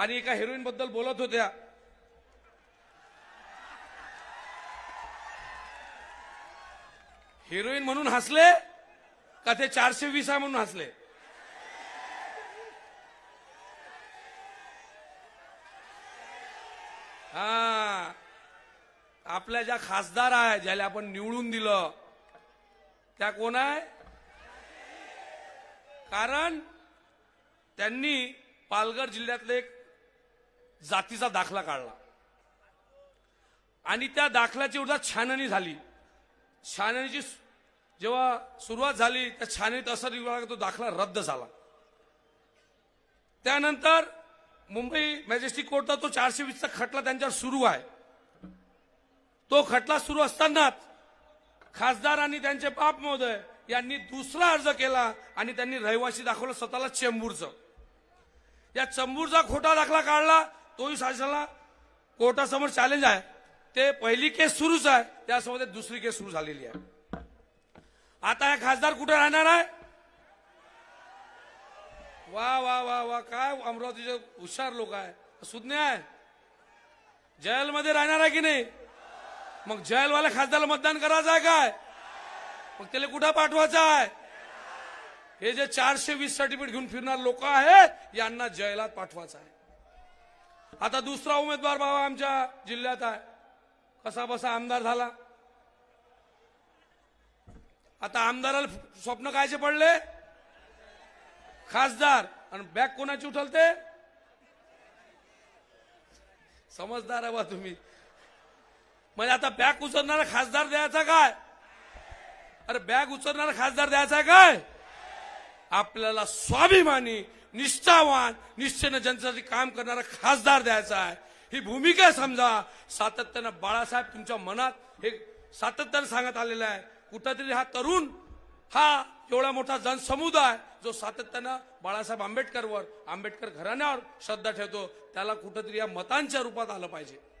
आणि एका हिरोईन बद्दल बोलत होत्या. हिरोईन म्हणून हसले का ते चारशे वीस आहे म्हणून हसले? हा. आपल्या ज्या खासदार आहे ज्याला आपण निवडून दिलं त्या कोण आहे? कारण त्यांनी पालघर जिल्ह्यातले एक जातीचा दाखला काढला. आणि त्या दाखल्याची उद्या छाननी झाली. छाननीची जेव्हा सुरुवात झाली त्या छाननीत असं निघाला तो दाखला रद्द झाला. त्यानंतर मुंबई मॅजेस्टिक कोर्टचा तो चारशे वीसचा खटला त्यांच्यावर सुरू आहे. तो खटला सुरू असतानाच खासदार आणि त्यांचे बाप महोदय यांनी दुसरा अर्ज केला आणि त्यांनी रहिवासी दाखवलं स्वतःला चेंबूरचं. या चंबूरचा खोटा दाखला काढला तोही शासनाला कोर्टासमोर चॅलेंज आहे. ते पहिली केस सुरूच आहे. त्यासोबत दुसरी केस सुरू झालेली आहे. आता हा खासदार कुठे राहणार आहे? वा वा वा वा. काय अमरावतीचे हुशार लोक आहे. सुज्ञ आहे. जेलमध्ये राहणार आहे की नाही? मग जेलवाल्या खासदारला मतदान करायचं आहे काय? मग त्याला कुठं पाठवायचं आहे? हे जे चारशे वीस सर्टिफिकेट घेऊन फिरणार लोक आहेत यांना जयलात पाठवायचं आहे. आता दुसरा उमेदवार बाबा आमच्या जिल्ह्यात आहे. कसा बसा आमदार झाला. आता आमदाराला स्वप्न कायचे पडले? खासदार. आणि बॅग कोणाची उठलते? समजदार आहे बा तुम्ही. म्हणजे आता बॅग उचलणारा खासदार द्यायचा काय? अरे बॅग उचलणारा खासदार द्यायचा आहे काय? आपल्याला स्वाभिमानी निष्ठावान निश्चयनं जनतेसाठी काम करणारा खासदार द्यायचा आहे. ही भूमिका समजा सातत्यानं बाळासाहेब तुमच्या मनात हे सातत्यानं सांगत आलेलं आहे. कुठंतरी हा तरुण हा एवढा मोठा जनसमुदाय जो सातत्यानं बाळासाहेब आंबेडकरवर आंबेडकर घराण्यावर श्रद्धा ठेवतो त्याला कुठंतरी या मतांच्या रूपात आलं पाहिजे.